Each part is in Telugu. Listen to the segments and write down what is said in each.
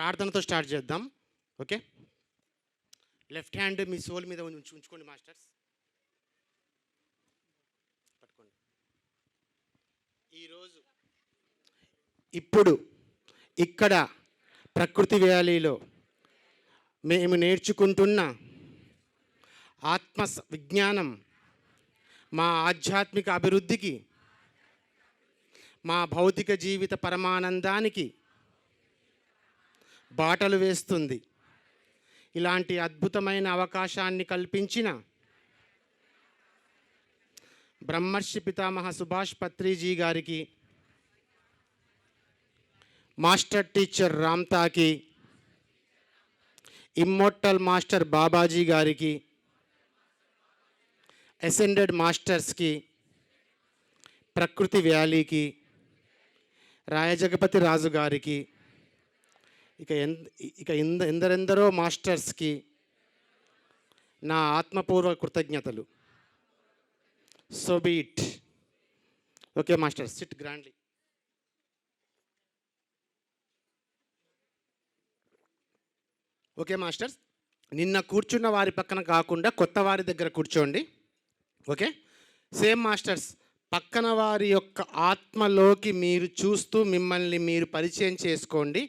ప్రార్థనతో స్టార్ట్ చేద్దాం. ఓకే? లెఫ్ట్ హ్యాండ్ మీ సోల్ మీద ఉంచి ఉంచుకోండి మాస్టర్స్. పట్టుకోండి. ఈరోజు ఇప్పుడు ఇక్కడ ప్రకృతి వ్యాలీలో మేము నేర్చుకుంటున్న ఆత్మ విజ్ఞానం మా ఆధ్యాత్మిక అభివృద్ధికి మా భౌతిక జీవిత పరమానందానికి బాటలు వేస్తుంది. ఇలాంటి అద్భుతమైన అవకాశాన్ని కల్పించిన బ్రహ్మర్షి పితామహ సుభాష్ పత్రిజీ గారికి మాస్టర్ టీచర్ రామ్తాకి ఇమ్మోర్టల్ మాస్టర్ బాబాజీ గారికి అసెండెడ్ మాస్టర్స్కి ప్రకృతి వ్యాలీకి రాయజగపతి రాజు గారికి ఇక ఎన్ ఇక ఎంద ఎందరెందరో మాస్టర్స్కి నా ఆత్మపూర్వ కృతజ్ఞతలు. So beat okay master sit grandly okay masters నిన్న కూర్చున్న వారి పక్కన కాకుండా కొత్త వారి దగ్గర కూర్చోండి. ఓకే సేమ్ మాస్టర్స్ పక్కన వారి యొక్క ఆత్మలోకి మీరు చూస్తూ మిమ్మల్ని మీరు పరిచయం చేసుకోండి.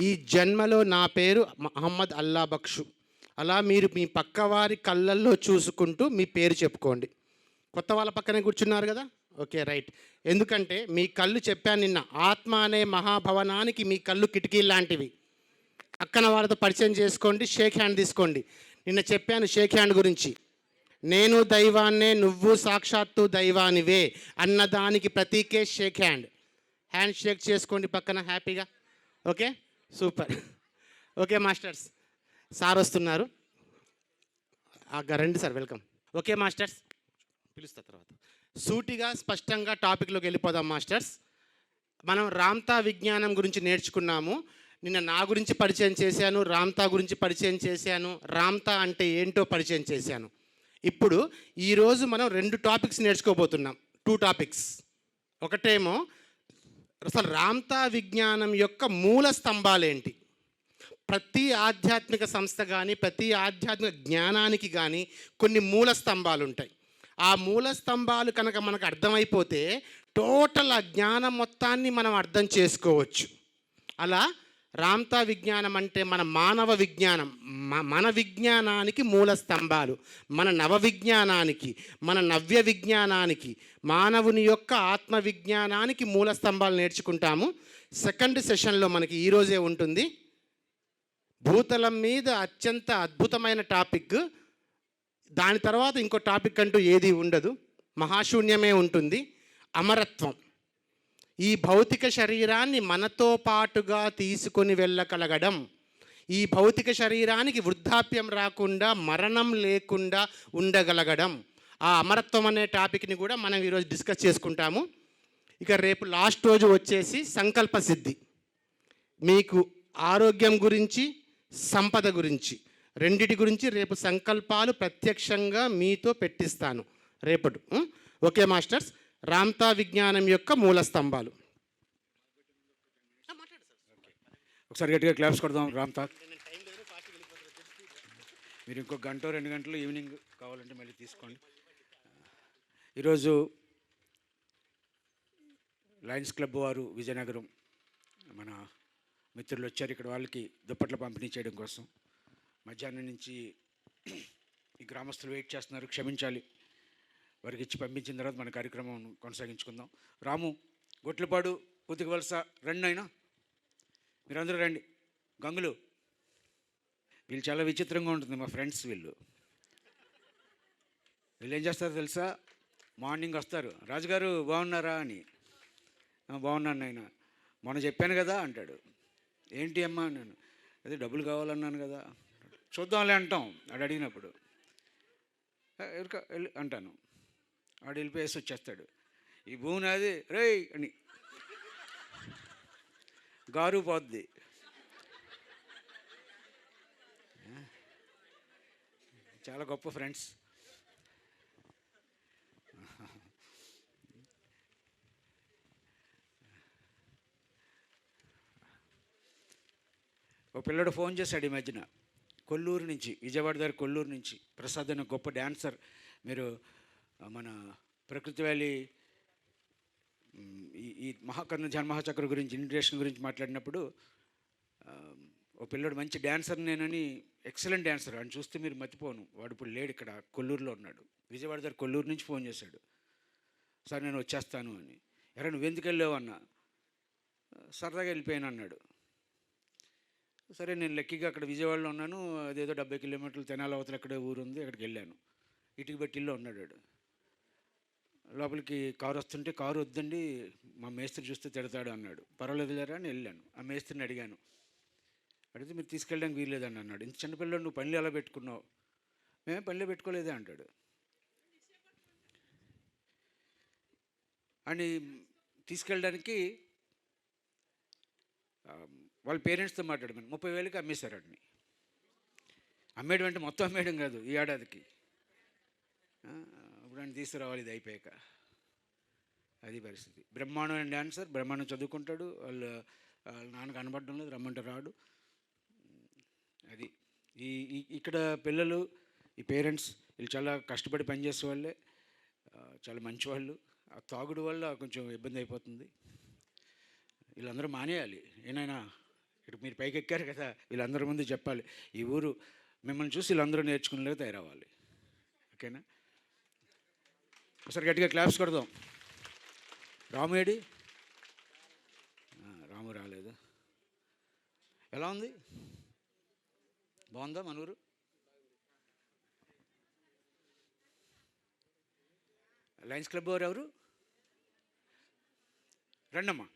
ఈ జన్మలో నా పేరు మహమ్మద్ అల్లా బక్షు. అలా మీరు మీ పక్కవారి కళ్ళల్లో చూసుకుంటూ మీ పేరు చెప్పుకోండి. కొత్త వాళ్ళ పక్కనే కూర్చున్నారు కదా? Okay right. ఎందుకంటే మీ కళ్ళు చెప్పాను నిన్న. ఆత్మ అనే మహాభవనానికి మీ కళ్ళు కిటికీ లాంటివి. అక్కన వాళ్ళతో పరిచయం చేసుకోండి షేక్ హ్యాండ్ తీసుకోండి. నిన్న చెప్పాను షేక్ హ్యాండ్ గురించి. నేను దైవాన్నే నువ్వు సాక్షాత్తు దైవానివే అన్నదానికి ప్రతీకే షేక్ హ్యాండ్. హ్యాండ్ షేక్ చేసుకోండి పక్కన హ్యాపీగా. Okay? Super okay masters sir వస్తున్నారు. రండి సార్ వెల్కమ్ ఓకే మాస్టర్స్ పిలుస్తా తర్వాత. సూటిగా స్పష్టంగా టాపిక్లోకి వెళ్ళిపోదాం మాస్టర్స్ మనం రామ్తా విజ్ఞానం గురించి నేర్చుకున్నాము. నిన్న నా గురించి పరిచయం చేశాను రామ్తా గురించి పరిచయం చేశాను రామ్తా అంటే ఏంటో పరిచయం చేశాను. ఇప్పుడు ఈరోజు మనం రెండు టాపిక్స్ నేర్చుకోబోతున్నాం. టూ టాపిక్స్ ఒకటేమో అసలు రామ్తా విజ్ఞానం యొక్క మూల స్తంభాలేంటి? ప్రతి ఆధ్యాత్మిక సంస్థ కానీ ప్రతి ఆధ్యాత్మిక జ్ఞానానికి కానీ కొన్ని మూల స్తంభాలు ఉంటాయి ఆ మూల స్తంభాలు కనుక మనకు అర్థమైపోతే టోటల్ ఆ జ్ఞానం మొత్తాన్ని మనం అర్థం చేసుకోవచ్చు. అలా రామ్తా విజ్ఞానం అంటే మన మానవ విజ్ఞానం. మన విజ్ఞానానికి మూల స్తంభాలు. మన నవ విజ్ఞానానికి మన నవ్య విజ్ఞానానికి మానవుని యొక్క ఆత్మ విజ్ఞానానికి మూల స్తంభాలు నేర్చుకుంటాము. సెకండ్ సెషన్లో మనకి ఈరోజే ఉంటుంది. భూతలం మీద అత్యంత అద్భుతమైన టాపిక్. దాని తర్వాత ఇంకో టాపిక్ అంటూ ఏది ఉండదు. మహాశూన్యమే ఉంటుంది. అమరత్వం. ఈ భౌతిక శరీరాన్ని మనతో పాటుగా తీసుకొని వెళ్ళగలగడం ఈ భౌతిక శరీరానికి వృద్ధాప్యం రాకుండా మరణం లేకుండా ఉండగలగడం. ఆ అమరత్వం అనే టాపిక్ని కూడా మనం ఈరోజు డిస్కస్ చేసుకుంటాము. ఇక రేపు లాస్ట్ రోజు వచ్చేసి సంకల్ప సిద్ధి. మీకు ఆరోగ్యం గురించి సంపద గురించి రెండిటి గురించి రేపు సంకల్పాలు ప్రత్యక్షంగా మీతో పెట్టిస్తాను. రేపటి ఓకే మాస్టర్స్? రామ్తా విజ్ఞానం యొక్క మూల స్తంభాలు. ఒకసారి గట్టిగా క్లాప్స్ కొడదాం రామ్తా మీరు ఇంకో గంట రెండు గంటలు ఈవినింగ్ కావాలంటే మళ్ళీ తీసుకోండి. ఈరోజు లయన్స్ క్లబ్ వారు విజయనగరం మన మిత్రులు వచ్చారు. ఇక్కడ వాళ్ళకి దుప్పట్ల పంపిణీ చేయడం కోసం. మధ్యాహ్నం నుంచి ఈ గ్రామస్తులు వెయిట్ చేస్తున్నారు. క్షమించాలి. వారికి ఇచ్చి పంపించిన తర్వాత మన కార్యక్రమం కొనసాగించుకుందాం. రాము గొట్లపాడు ఉతిక వలస రండి అయినా మీరందరూ రండి. గంగులు. వీళ్ళు చాలా విచిత్రంగా ఉంటుంది మా ఫ్రెండ్స్ వీళ్ళు. వీళ్ళు ఏం చేస్తారో తెలుసా? మార్నింగ్ వస్తారు. రాజుగారు బాగున్నారా అని. బాగున్నాను ఆయన మొన్న చెప్పాను కదా అంటాడు. ఏంటి అమ్మా నేను. అదే డబ్బులు కావాలన్నాను కదా చూద్దాంలే అంటాం. ఆడు అడిగినప్పుడు. వెళ్ళి అంటాను. ఆడు వెళ్ళిపోయేసి వచ్చేస్తాడు. ఈ భూమి నాది రేయ్ అని. గారు పోద్ది. చాలా గొప్ప ఫ్రెండ్స్. ఒక పిల్లడు ఫోన్ చేశాడు ఈ మధ్యన. కొల్లూరు నుంచి విజయవాడ దగ్గర కొల్లూరు నుంచి. ప్రసాద్ అనే గొప్ప డ్యాన్సర్ మీరు మన ప్రకృతి వ్యాలీ ఈ ఈ మహాకర్ణ జన్మహాచక్ర గురించి ఇండిరేషన్ గురించి మాట్లాడినప్పుడు ఓ పిల్లడు మంచి డ్యాన్సర్ నేనని ఎక్సలెంట్ డ్యాన్సర్ అని చూస్తే మీరు మర్చిపోను వాడు ఇప్పుడు లేడు ఇక్కడ కొల్లూరులో ఉన్నాడు. విజయవాడ దగ్గర కొల్లూరు నుంచి ఫోన్ చేశాడు. సార్ నేను వచ్చేస్తాను అని. ఎరా నువ్వు ఎందుకు వెళ్ళావు అన్నా. సరదాగా వెళ్ళిపోయాను అన్నాడు. సరే నేను లక్కీగా అక్కడ విజయవాడలో ఉన్నాను. అదేదో డెబ్బై కిలోమీటర్లు తెనాలి అవతల అక్కడే ఊరు ఉంది అక్కడికి వెళ్ళాను. ఇటుకి బట్టిల్లో ఉన్నాడు లోపలికి కారు వస్తుంటే కారు వద్దండి మా మేస్త్రి చూస్తే తిడతాడు అన్నాడు. పర్వాలేదు లేరా అని వెళ్ళాను. ఆ మేస్త్రిని అడిగాను. అడిగితే మీరు తీసుకెళ్ళడానికి వీల్లేదని అన్నాడు. ఇంత చిన్నపిల్లడు నువ్వు పనులు ఎలా పెట్టుకున్నావు? మేమే పనిలో పెట్టుకోలేదే అంటాడు. అని తీసుకెళ్ళడానికి వాళ్ళ పేరెంట్స్తో మాట్లాడమని ముప్పై వేలకి అమ్మేశారు వాడిని. అమ్మేయడం అంటే మొత్తం అమ్మేయడం కాదు ఈ ఏడాదికి. ఎప్పుడైనా తీసుకురావాలి ఇది అయిపోయాక. అది పరిస్థితి. బ్రహ్మాండమైన డాన్సర్ బ్రహ్మాండం చదువుకుంటాడు వాళ్ళు వాళ్ళ నాన్న కనబడడం లేదు రమ్మంటే రాడు. అది. ఈ ఇక్కడ పిల్లలు ఈ పేరెంట్స్ వీళ్ళు చాలా కష్టపడి పనిచేసే వాళ్ళే. చాలా మంచివాళ్ళు. ఆ తాగుడు వల్ల కొంచెం ఇబ్బంది అయిపోతుంది. వీళ్ళందరూ మానేయాలి. ఏనాయనా ఇక్కడ మీరు పైకి ఎక్కారు కదా వీళ్ళందరి ముందు చెప్పాలి. ఈ ఊరు మిమ్మల్ని చూసి వీళ్ళందరూ నేర్చుకునేలాగా తయారవ్వాలి. ఓకేనా? ఒకసారి గట్టిగా క్లాప్స్ కొడదాం. రాము ఏడి? రాము రాలేదు. ఎలా ఉంది? బాగుందా మన ఊరు లయన్స్ క్లబ్ వారు ఎవరు? రండమ్మా.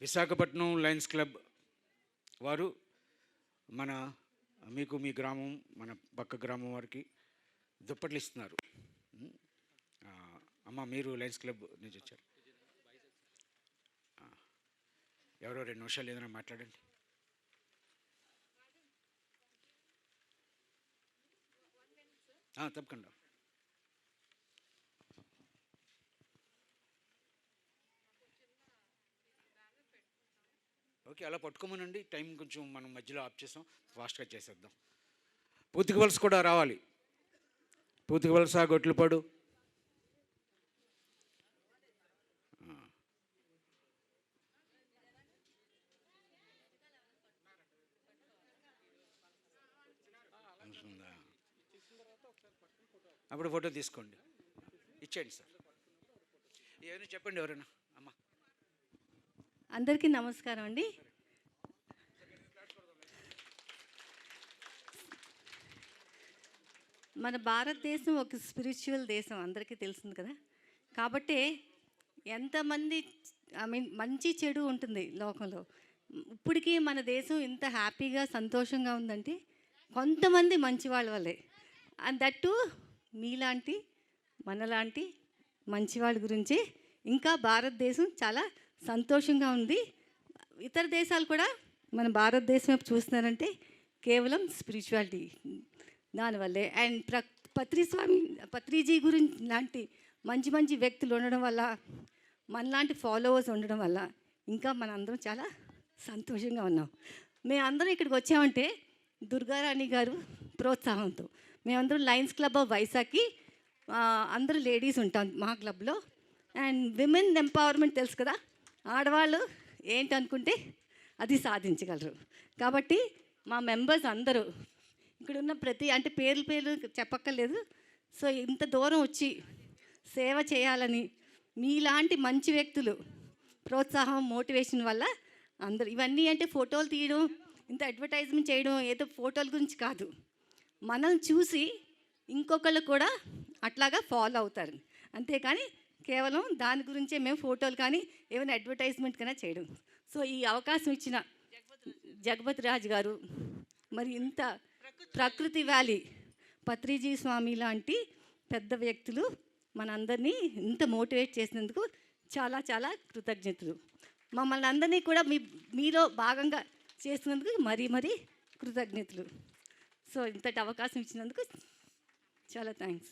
విశాఖపట్నం లయన్స్ క్లబ్ వారు మన మీకు మీ గ్రామం మన పక్క గ్రామం వారికి దుప్పట్లు ఇస్తున్నారు అమ్మ మీరు లయన్స్ క్లబ్ నుంచి వచ్చారు. ఎవరో రెండు నిమిషాలు ఏదైనా మాట్లాడండి. తప్పకుండా. ఓకే అలా పట్టుకోమనండి. టైం కొంచెం మనం మధ్యలో ఆఫ్ చేసాం. ఫాస్ట్గా చేసేద్దాం. పూతిక వలస కూడా రావాలి. పూతిక వలస గొట్లపాడు? అప్పుడు ఫోటో తీసుకోండి. ఇచ్చేయండి సార్. ఏమైనా చెప్పండి ఎవరైనా? అమ్మ. అందరికీ నమస్కారం అండి. మన భారతదేశం ఒక స్పిరిచువల్ దేశం అందరికీ తెలిసింది కదా. కాబట్టి ఎంతమంది ఐ మీన్ మంచి చెడు ఉంటుంది లోకంలో. ఇప్పటికీ మన దేశం ఇంత హ్యాపీగా సంతోషంగా ఉందంటే కొంతమంది మంచి వాళ్ళ వల్లే. అండ్ దట్టు మీలాంటి మనలాంటి మంచి వాళ్ళ గురించి. ఇంకా భారతదేశం చాలా సంతోషంగా ఉంది. ఇతర దేశాలు కూడా మన భారతదేశం వైపు చూస్తున్నారంటే కేవలం స్పిరిచువాలిటీ దానివల్లే. అండ్ ప్ర పత్రిస్వామి పత్రిజీ గురించి లాంటి మంచి మంచి వ్యక్తులు ఉండడం వల్ల మనలాంటి ఫాలోవర్స్ ఉండడం వల్ల ఇంకా మనందరం చాలా సంతోషంగా ఉన్నాం. మేమందరం ఇక్కడికి వచ్చామంటే దుర్గారాణి గారు ప్రోత్సాహంతో. మేమందరం లయన్స్ క్లబ్ ఆఫ్ వైజాగ్కి అందరూ లేడీస్ ఉంటాం మా క్లబ్లో. అండ్ విమెన్ ఎంపవర్మెంట్ తెలుసు కదా ఆడవాళ్ళు ఏంటనుకుంటే అది సాధించగలరు. కాబట్టి మా మెంబర్స్ అందరూ ఇక్కడ ఉన్న ప్రతి అంటే పేర్లు పేర్లు చెప్పక్కర్లేదు. సో ఇంత దూరం వచ్చి సేవ చేయాలని మీలాంటి మంచి వ్యక్తులు ప్రోత్సాహం మోటివేషన్ వల్ల అందరు ఇవన్నీ అంటే ఫోటోలు తీయడం ఇంత అడ్వర్టైజ్మెంట్ చేయడం ఏదో ఫోటోల గురించి కాదు. మనం చూసి ఇంకొకళ్ళు కూడా అట్లాగా ఫాలో అవుతారు. అంతేకాని కేవలం దాని గురించే మేము ఫోటోలు కానీ ఏమైనా అడ్వర్టైజ్మెంట్ కన్నా చేయడం. సో ఈ అవకాశం ఇచ్చిన జగపతి రాజు గారు మరి ఇంత ప్రకృతి వ్యాలీ. పత్రిజీ స్వామి లాంటి పెద్ద వ్యక్తులు మనందరినీ ఇంత మోటివేట్ చేసినందుకు చాలా చాలా కృతజ్ఞతలు. మమ్మల్ని అందరినీ కూడా మీ మీలో భాగంగా చేసినందుకు మరీ మరీ కృతజ్ఞతలు. సో ఇంతటి అవకాశం ఇచ్చినందుకు చాలా థ్యాంక్స్.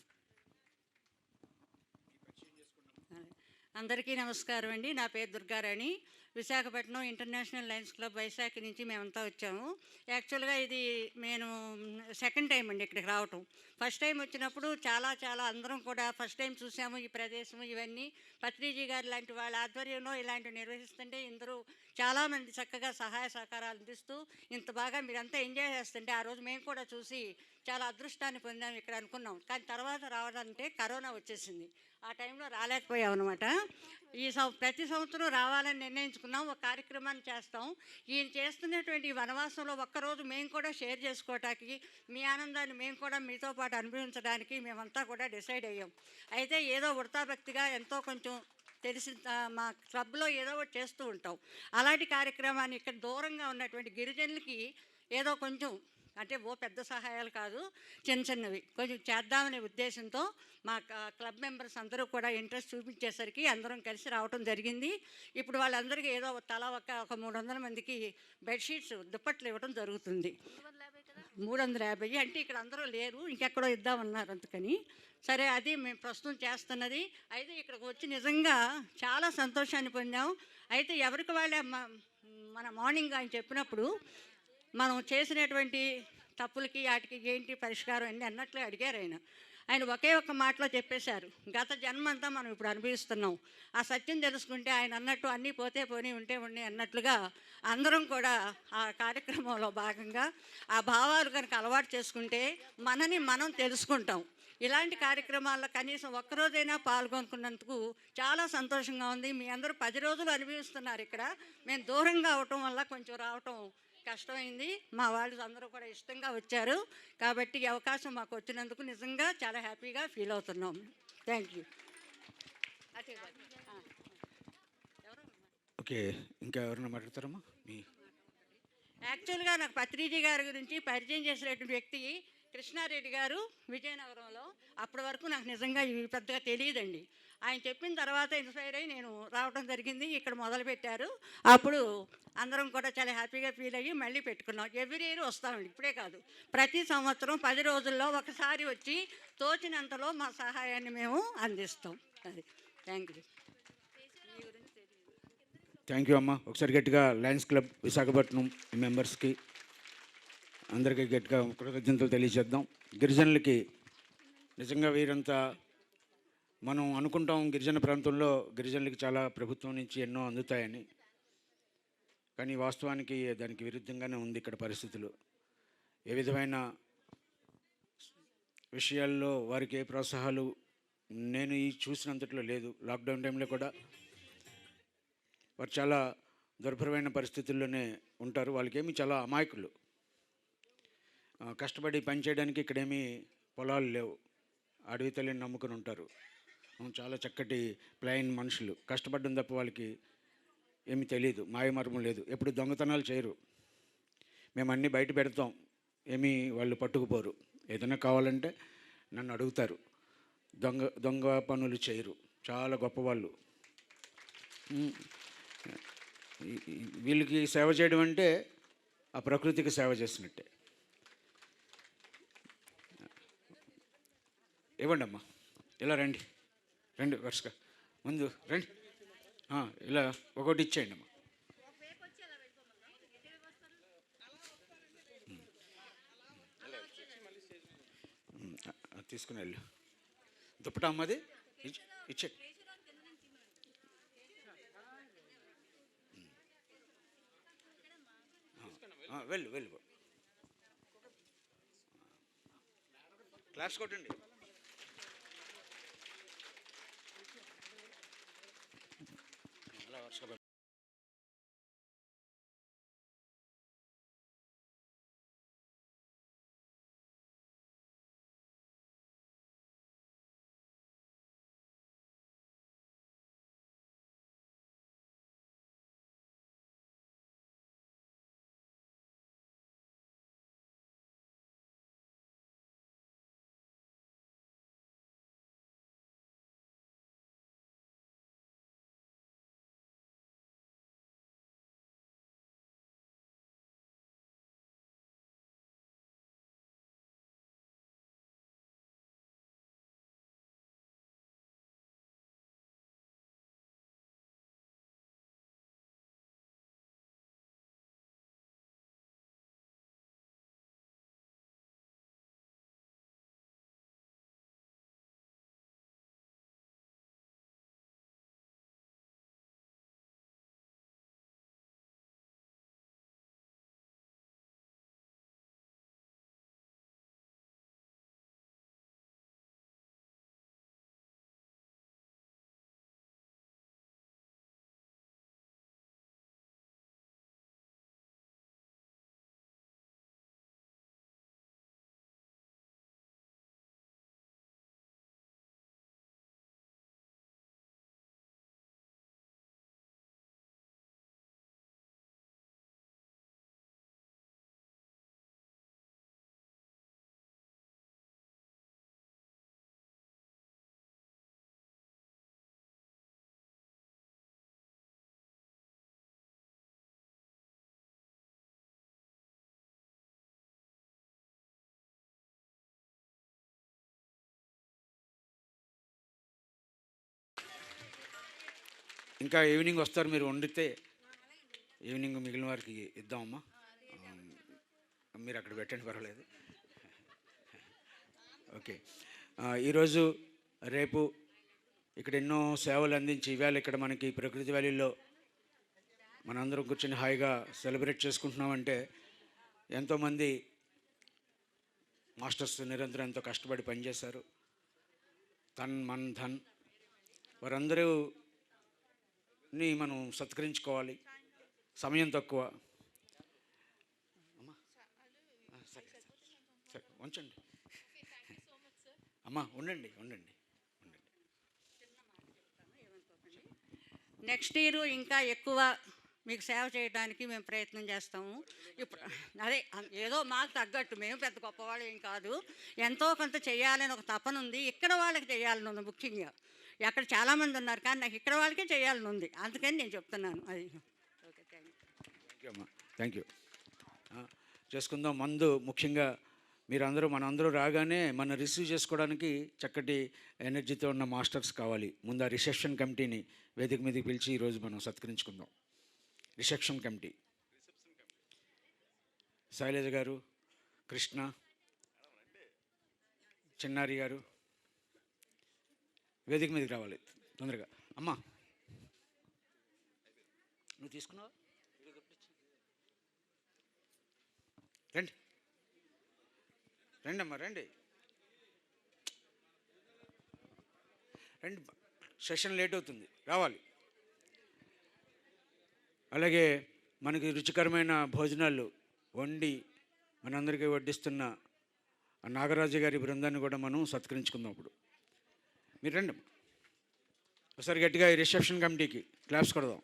అందరికీ నమస్కారం అండి. నా పేరు Durgarani. Visakhapatnam international lions club Vaisakha నుంచి మేమంతా వచ్చాము. యాక్చువల్గా ఇది నేను సెకండ్ టైం అండి ఇక్కడికి రావటం. ఫస్ట్ టైం వచ్చినప్పుడు చాలా చాలా అందరం కూడా ఫస్ట్ టైం చూసాము ఈ ప్రదేశం ఇవన్నీ. పత్రిజీ గారు లాంటి వాళ్ళ ఆధ్వర్యంలో ఇలాంటివి నిర్వహిస్తుంటే ఇందరూ చాలామంది చక్కగా సహాయ సహకారాలు అందిస్తూ ఇంత బాగా మీరంతా ఎంజాయ్ చేస్తుంటే ఆ రోజు మేము కూడా చూసి చాలా అదృష్టాన్ని పొందాం ఇక్కడ అనుకున్నాం. కానీ తర్వాత రావాలంటే కరోనా వచ్చేసింది. ఆ టైంలో రాలేకపోయాం అనమాట ఈ సం ప్రతి సంవత్సరం రావాలని నిర్ణయించుకున్నాం. ఒక కార్యక్రమాన్ని చేస్తాం. ఈయన చేస్తున్నటువంటి వనవాసంలో ఒక్కరోజు మేము కూడా షేర్ చేసుకోవటానికి మీ ఆనందాన్ని మేము కూడా మీతో పాటు అనుభవించడానికి మేమంతా కూడా డిసైడ్ అయ్యాం. అయితే ఏదో వృతాభక్తిగా ఎంతో కొంచెం తెలిసి ఆ, మా క్లబ్లో ఏదో ఒకటి చేస్తూ ఉంటాం. అలాంటి కార్యక్రమాన్ని ఇక్కడ దూరంగా ఉన్నటువంటి గిరిజనులకి ఏదో కొంచెం అంటే ఓ పెద్ద సహాయాలు కాదు చిన్న చిన్నవి. కొంచెం చేద్దామనే ఉద్దేశంతో మా క్లబ్ మెంబర్స్ అందరూ కూడా ఇంట్రెస్ట్ చూపించేసరికి అందరం కలిసి రావటం జరిగింది. ఇప్పుడు వాళ్ళందరికీ ఏదో తల ఒక ఒక మూడు వందల మందికి బెడ్షీట్స్ దుప్పట్లు ఇవ్వడం జరుగుతుంది. మూడు వందల యాభై. అంటే ఇక్కడ అందరూ లేరు ఇంకెక్కడో ఇద్దామన్నారు అందుకని. సరే అది మేము ప్రస్తుతం చేస్తున్నది. అయితే ఇక్కడికి వచ్చి నిజంగా చాలా సంతోషాన్ని పొందాం. అయితే ఎవరికి వాళ్ళే మన మార్నింగ్ ఆయన చెప్పినప్పుడు మనం చేసినటువంటి తప్పులకి వాటికి ఏంటి పరిష్కారం అన్ని అన్నట్లు అడిగారు ఆయన. ఆయన ఒకే ఒక్క మాటలో చెప్పేశారు. గత జన్మంతా మనం ఇప్పుడు అనుభవిస్తున్నాం. ఆ సత్యం తెలుసుకుంటే ఆయన అన్నట్టు అన్నీ పోతే పోనీ ఉంటే ఉండి అన్నట్లుగా అందరం కూడా ఆ కార్యక్రమంలో భాగంగా ఆ భావాలు కనుక అలవాటు చేసుకుంటే మనని మనం తెలుసుకుంటాం. ఇలాంటి కార్యక్రమాల్లో కనీసం ఒక్కరోజైనా పాల్గొనుకున్నందుకు చాలా సంతోషంగా ఉంది. మీ అందరూ పది రోజులు అనుభవిస్తున్నారు ఇక్కడ. మేము దూరంగా అవటం వల్ల కొంచెం రావటం కష్టమైంది. మా వాళ్ళు అందరూ కూడా ఇష్టంగా వచ్చారు. కాబట్టి ఈ అవకాశం మాకు వచ్చినందుకు నిజంగా చాలా హ్యాపీగా ఫీల్ అవుతున్నాం. Thank you. ఓకే ఇంకా ఎవరైనా మాట్లాడతారమ్మా? మీ యాక్చువల్గా నాకు పత్రిజీ గారి గురించి పరిచయం చేసినటువంటి వ్యక్తి కృష్ణారెడ్డి గారు విజయనగరంలో అప్పటి వరకు నాకు నిజంగా ఇవి పెద్దగా తెలియదండి. ఆయన చెప్పిన తర్వాత ఇన్స్పైర్ అయ్యి నేను రావడం జరిగింది ఇక్కడ మొదలుపెట్టారు అప్పుడు అందరం కూడా చాలా హ్యాపీగా ఫీల్ అయ్యి మళ్ళీ పెట్టుకున్నాం. ఎవ్రీ ఇయర్ వస్తామండి ఇప్పుడే కాదు. ప్రతి సంవత్సరం పది రోజుల్లో ఒకసారి వచ్చి తోచినంతలో మా సహాయాన్ని మేము అందిస్తాం. అది. థ్యాంక్ యూ థ్యాంక్ యూ అమ్మ. ఒకసారి గట్టిగా లయన్స్ క్లబ్ విశాఖపట్నం మెంబర్స్కి అందరికీ గట్టిగా కృతజ్ఞతలు తెలియజేద్దాం. గిరిజనులకి నిజంగా వీరంతా మనం అనుకుంటాం గిరిజన ప్రాంతంలో గిరిజనులకి చాలా ప్రభుత్వం నుంచి ఎన్నో అందుతాయని. కానీ వాస్తవానికి దానికి విరుద్ధంగానే ఉంది ఇక్కడ పరిస్థితులు. ఏ విధమైన విషయాల్లో వారికి ఏ ప్రోత్సాహాలు నేను ఈ చూసినంతట్లో లేదు. లాక్డౌన్ టైంలో కూడా వారు చాలా దుర్భరమైన పరిస్థితుల్లోనే ఉంటారు. వాళ్ళకేమి చాలా అమాయకులు. కష్టపడి పని చేయడానికి ఇక్కడేమీ పొలాలు లేవు. అడవి తల్లిని నమ్ముకుని ఉంటారు. చాలా చక్కటి ప్లైన్ మనుషులు. కష్టపడ్డం తప్ప వాళ్ళకి ఏమీ తెలియదు మాయమర్మం లేదు. ఎప్పుడు దొంగతనాలు చేయరు. మేము అన్నీ బయట పెడతాం. ఏమీ వాళ్ళు పట్టుకుపోరు. ఏదైనా కావాలంటే నన్ను అడుగుతారు. దొంగ దొంగ పనులు చేయరు. చాలా గొప్పవాళ్ళు. వీళ్ళకి సేవ చేయడం అంటే ఆ ప్రకృతికి సేవ చేసినట్టే. ఇవ్వండి అమ్మా. ఇలా రండి. రండి వరుసగా. ముందు రండి. ఇలా ఒకటి ఇచ్చేయండి అమ్మా. తీసుకుని వెళ్ళు. దుప్పట అమ్మది ఇచ్చే వెళ్ళు వెళ్ళు. క్లాస్ కొట్టండి. అలా ఇంకా ఈవినింగ్ వస్తారు మీరు వండితే ఈవినింగ్ మిగిలిన వారికి ఇద్దామమ్మా. మీరు అక్కడ పెట్టండి పర్వాలేదు. ఓకే. ఈరోజు రేపు ఇక్కడ ఎన్నో సేవలు అందించి ఇవాళ ఇక్కడ మనకి ప్రకృతి వ్యాలీలో మనందరం కూర్చొని హాయిగా సెలబ్రేట్ చేసుకుంటున్నామంటే ఎంతోమంది మాస్టర్స్ నిరంతరం ఎంతో కష్టపడి పనిచేశారు. తన్ మన్ ధన్. వారందరూ ని మనం సత్కరించుకోవాలి. సమయం తక్కువ. అమ్మా. ఉంచండి. అమ్మా ఉండండి ఉండండి ఉండండి. నెక్స్ట్ ఇయర్ ఇంకా ఎక్కువ మీకు సేవ చేయడానికి మేము ప్రయత్నం చేస్తాము. ఇప్పుడు అదే ఏదో మాకు తగ్గట్టు మేము పెద్ద గొప్పవాళ్ళు ఏం కాదు. ఎంతో కొంత చేయాలని ఒక తపన ఉంది. ఇక్కడ వాళ్ళకి చేయాలని ఉంది ముఖ్యంగా. అక్కడ చాలామంది ఉన్నారు కానీ నాకు ఇక్కడ వాళ్ళకే చేయాలని ఉంది అందుకని నేను చెప్తున్నాను. అది. ఓకే థ్యాంక్ థ్యాంక్ యూ అమ్మా. థ్యాంక్ యూ చేసుకుందాం. మందు ముఖ్యంగా మీరందరూ మనందరూ రాగానే మన రిసీవ్ చేసుకోవడానికి చక్కటి ఎనర్జీతో ఉన్న మాస్టర్స్ కావాలి. ముందు ఆ రిసెప్షన్ కమిటీని వేదిక మీదకి పిలిచి ఈరోజు మనం సత్కరించుకుందాం. Reception committee. శైలజ గారు కృష్ణ చిన్నారి గారు వేదిక మీదకి రావాలి. తొందరగా. అమ్మా. నువ్వు తీసుకున్నావా? రండి. రండి అమ్మా రండి. రండి. సెషన్ లేట్ అవుతుంది. రావాలి. అలాగే మనకి రుచికరమైన భోజనాలు వండి మనందరికీ వడ్డిస్తున్న నాగరాజు గారి బృందాన్ని కూడా మనం సత్కరించుకుందాం ఇప్పుడు మీరు రండి. ఒకసారి గట్టిగా ఈ రిసెప్షన్ కమిటీకి క్లాప్స్ కొడదాం.